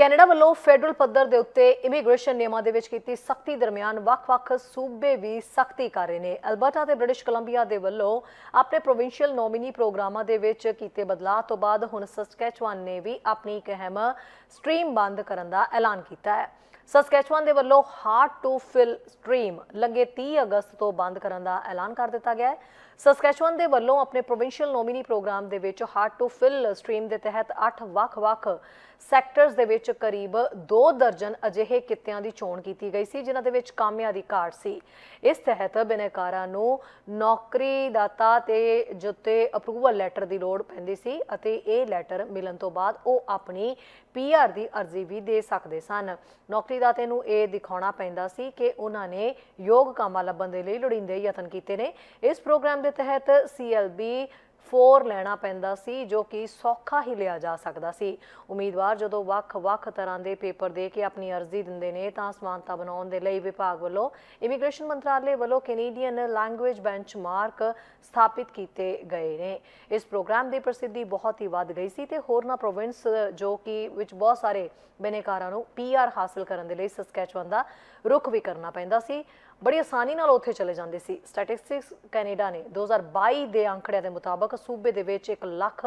Canada ਵੱਲੋਂ federal ਪੱਧਰ ਦੇ ਉੱਤੇ ਇਮੀਗ੍ਰੇਸ਼ਨ ਨਿਯਮਾਂ ਦੇ ਵਿੱਚ ਕੀਤੀ ਸਖਤੀ ਦਰਮਿਆਨ ਵੱਖ-ਵੱਖ ਸੂਬੇ ਵੀ ਸਖਤੀ ਕਰ ਰਹੇ ਨੇ। ਅਲਬਰਟਾ ਤੇ ਬ੍ਰਿਟਿਸ਼ ਕੋਲੰਬੀਆ ਦੇ ਵੱਲੋਂ ਆਪਣੇ ਪ੍ਰੋਵਿੰਸ਼ੀਅਲ ਨੋਮੀਨੀ ਪ੍ਰੋਗਰਾਮਾਂ ਦੇ ਵਿੱਚ ਕੀਤੇ ਬਦਲਾਅ ਤੋਂ ਬਾਅਦ ਹੁਣ ਸਸਕੈਚੁਆਨ ਨੇ ਵੀ ਆਪਣੀ ਇੱਕ ਅਹਿਮ ਸਟ੍ਰੀਮ ਬੰਦ ਕਰਨ ਦਾ ਐਲਾਨ ਕੀਤਾ ਹੈ। ਸਸਕੈਚੁਆਨ ਦੇ ਵੱਲੋਂ ਹਾਰਡ ਟੂ ਫਿਲ ਸਟ੍ਰੀਮ ਲੰਗੇ 30 ਅਗਸਤ ਤੋਂ ਬੰਦ ਕਰਨ ਦਾ ਐਲਾਨ ਕਰ ਦਿੱਤਾ ਗਿਆ ਹੈ। ਸਸਕੈਚੁਆਨ ਦੇ ਵੱਲੋਂ ਆਪਣੇ ਪ੍ਰੋਵਿੰਸ਼ੀਅਲ ਨੋਮੀਨੀ ਪ੍ਰੋਗਰਾਮ ਦੇ ਵਿੱਚ ਹਾਰਡ ਟੂ ਫਿਲ ਸਟ੍ਰੀਮ ਦੇ ਤਹਿਤ 8 ਵੱਖ-ਵੱਖ ਸੈਕਟਰਸ ਦੇ ਵਿੱਚ ਕਰੀਬ 2 ਦਰਜਨ ਅਜਿਹੇ ਕਿੱਤਿਆਂ ਦੀ ਚੋਣ ਕੀਤੀ ਗਈ ਸੀ, ਜਿਨ੍ਹਾਂ ਦੇ ਵਿੱਚ ਕਾਮਿਆਂ ਦੀ ਘਾਟ ਸੀ। ਇਸ ਤਹਿਤ ਬਿਨੈਕਾਰਾਂ ਨੂੰ ਨੌਕਰੀ ਦਾਤਾ ਤੇ ਜੁੱਤੇ ਅਪਰੂਵਲ ਲੈਟਰ ਦੀ ਲੋੜ ਪੈਂਦੀ ਸੀ ਅਤੇ ਇਹ ਲੈਟਰ ਮਿਲਣ ਤੋਂ ਬਾਅਦ ਉਹ ਆਪਣੀ ਪੀਆਰ ਦੀ ਅਰਜ਼ੀ ਵੀ ਦੇ ਸਕਦੇ ਸਨ। ਨੌਕਰੀ ਨੌਕਰੀਦਾਤੇ ਨੂੰ ਇਹ ਦਿਖਾਉਣਾ ਪੈਂਦਾ ਸੀ ਕਿ ਉਹਨਾਂ ਨੇ ਯੋਗ ਕਾਮਾਂ ਲੱਭਣ ਦੇ ਲਈ ਲੋੜੀਂਦੇ ਯਤਨ ਕੀਤੇ ਨੇ। ਇਸ ਪ੍ਰੋਗਰਾਮ ਦੇ ਤਹਿਤ ਸੀਐਲਬੀ 4 ਲੈਣਾ ਪੈਂਦਾ ਸੀ, ਜੋ ਕਿ ਸੌਖਾ ਹੀ ਲਿਆ ਜਾ ਸਕਦਾ ਸੀ। ਉਮੀਦਵਾਰ ਜਦੋਂ ਵੱਖ-ਵੱਖ ਤਰ੍ਹਾਂ ਦੇ ਪੇਪਰ ਦੇ ਕੇ ਆਪਣੀ ਅਰਜ਼ੀ ਦਿੰਦੇ ਨੇ, ਤਾਂ ਸਮਾਨਤਾ ਬਣਾਉਣ ਦੇ ਲਈ ਵਿਭਾਗ ਵੱਲੋਂ ਇਮੀਗ੍ਰੇਸ਼ਨ ਮੰਤਰਾਲੇ ਵੱਲੋਂ ਕੈਨੇਡੀਅਨ ਲੈਂਗੁਏਜ ਬੈਂਚਮਾਰਕ ਸਥਾਪਿਤ ਕੀਤੇ ਗਏ ਨੇ। ਇਸ ਪ੍ਰੋਗਰਾਮ ਦੀ ਪ੍ਰਸਿੱਧੀ ਬਹੁਤ ਹੀ ਵੱਧ ਗਈ ਸੀ ਤੇ ਹੋਰਨਾਂ ਪ੍ਰੋਵਿੰਸ, ਜੋ ਕਿ ਵਿੱਚ ਬਹੁਤ ਸਾਰੇ ਬਿਨੇਕਾਰਾਂ ਨੂੰ ਪੀਆਰ ਹਾਸਲ ਕਰਨ ਦੇ ਲਈ ਸਸਕੈਚੁਅਨ ਦਾ ਰੁਖ ਵੀ ਕਰਨਾ ਪੈਂਦਾ ਸੀ। ਬੜੀ ਆਸਾਨੀ ਨਾਲ ਉੱਥੇ ਚਲੇ ਜਾਂਦੇ ਸੀ। ਸਟੈਟਿਸਟਿਕਸ ਕੈਨੇਡਾ ਨੇ 2022 ਦੇ ਅੰਕੜਿਆਂ ਦੇ ਮੁਤਾਬਕ ਸੂਬੇ ਦੇ ਵਿੱਚ 1 ਲੱਖ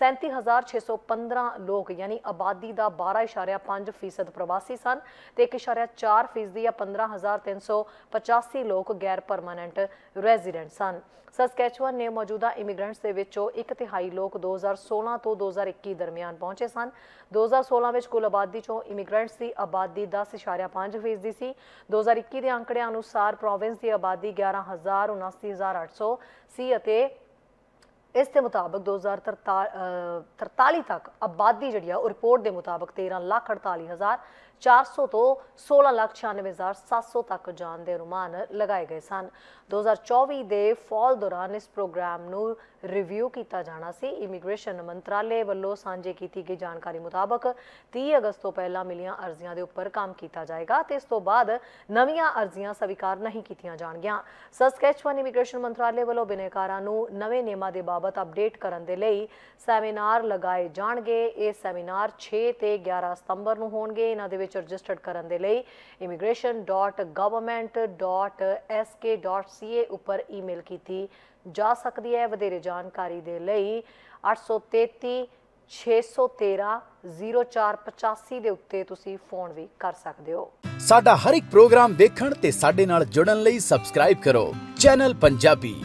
37615 ਲੋਕ, ਯਾਨੀ ਆਬਾਦੀ ਦਾ 12.5% ਫੀਸਦ ਪ੍ਰਵਾਸੀ ਸਨ ਤੇ 1.4 ਫੀਸਦੀ ਜਾਂ 15385 ਲੋਕ ਗੈਰ ਪਰਮਾਨੈਂਟ ਰੈਜ਼ੀਡੈਂਟ ਸਨ। ਸਸਕੈਚੁਅਨ ਨੇ ਮੌਜੂਦਾ ਇਮੀਗ੍ਰੈਂਟਸ ਦੇ ਵਿੱਚੋਂ ਇੱਕ ਤਿਹਾਈ ਲੋਕ 2016 ਤੋਂ 2021 ਦਰਮਿਆਨ ਪਹੁੰਚੇ ਸਨ। 2016 ਵਿੱਚ ਕੁੱਲ ਆਬਾਦੀ ਚੋਂ ਇਮੀਗ੍ਰੈਂਟਸ ਦੀ ਆਬਾਦੀ 10.5 ਫੀਸਦੀ ਸੀ। 2021 ਦੇ ਅੰਕੜਿਆਂ ਨੂੰ ਅਨੁਸਾਰ ਪ੍ਰੋਵਿੰਸ ਦੀ ਆਬਾਦੀ 11000 ਸੀ ਅਤੇ ਇਸ ਦੇ ਮੁਤਾਬਕ 2043 ਤੱਕ ਆਬਾਦੀ ਜਿਹੜੀ ਆ, ਉਹ ਰਿਪੋਰਟ ਦੇ ਮੁਤਾਬਕ 13 ਲੱਖ 48 ਹਜ਼ਾਰ 400 ਤੋਂ 16 ਲੱਖ 96700 ਤੱਕ ਜਾਣ ਦੇ ਅਨੁਮਾਨ ਲਗਾਏ ਗਏ ਸਨ। 2024 ਦੇ ਫਾਲ ਦੌਰਾਨ ਇਸ ਪ੍ਰੋਗਰਾਮ ਨੂੰ ਰਿਵਿਊ ਕੀਤਾ ਜਾਣਾ ਸੀ। ਇਮੀਗ੍ਰੇਸ਼ਨ ਮੰਤਰਾਲੇ ਵੱਲੋਂ ਸਾਂਝੇ ਕੀਤੀ ਗਈ ਜਾਣਕਾਰੀ ਮੁਤਾਬਕ 30 ਅਗਸਤ ਤੋਂ ਪਹਿਲਾਂ ਮਿਲੀਆਂ ਅਰਜ਼ੀਆਂ ਦੇ ਉੱਪਰ ਕੰਮ ਕੀਤਾ ਜਾਏਗਾ ਤੇ ਇਸ ਤੋਂ ਬਾਅਦ ਨਵੀਆਂ ਅਰਜ਼ੀਆਂ ਸਵੀਕਾਰ ਨਹੀਂ ਕੀਤੀਆਂ ਜਾਣਗੀਆਂ। ਸਸਕੈਚੁਅਨ ਇਮੀਗ੍ਰੇਸ਼ਨ ਮੰਤਰਾਲੇ ਵੱਲੋਂ ਬਿਨੇਕਾਰਾਂ ਨੂੰ ਨਵੇਂ ਨਿਯਮਾਂ ਦੇ ਬਾਬਤ ਅਪਡੇਟ ਕਰਨ ਦੇ ਲਈ ਸੈਮੀਨਾਰ ਲਗਾਏ ਜਾਣਗੇ। ਇਹ ਸੈਮੀਨਾਰ 6 ਤੇ 11 ਸਤੰਬਰ ਨੂੰ ਹੋਣਗੇ। ਇਹਨਾਂ ਦੇ ਵਿੱਚ ਰਜਿਸਟਰਡ ਕਰਨ ਦੇ ਲਈ immigration.government.sk.ca ਉੱਪਰ ਈਮੇਲ ਕੀਤੀ ਜਾ ਸਕਦੀ ਹੈ। ਵਧੇਰੇ ਜਾਣਕਾਰੀ ਦੇ ਲਈ 833 613 0485 ਦੇ ਉੱਤੇ ਤੁਸੀਂ ਫੋਨ ਵੀ ਕਰ ਸਕਦੇ ਹੋ। ਸਾਡਾ ਹਰ ਇੱਕ ਪ੍ਰੋਗਰਾਮ ਦੇਖਣ ਤੇ ਸਾਡੇ ਨਾਲ ਜੁੜਨ ਲਈ ਸਬਸਕ੍ਰਾਈਬ ਕਰੋ। ਚੈਨਲ ਪੰਜਾਬੀ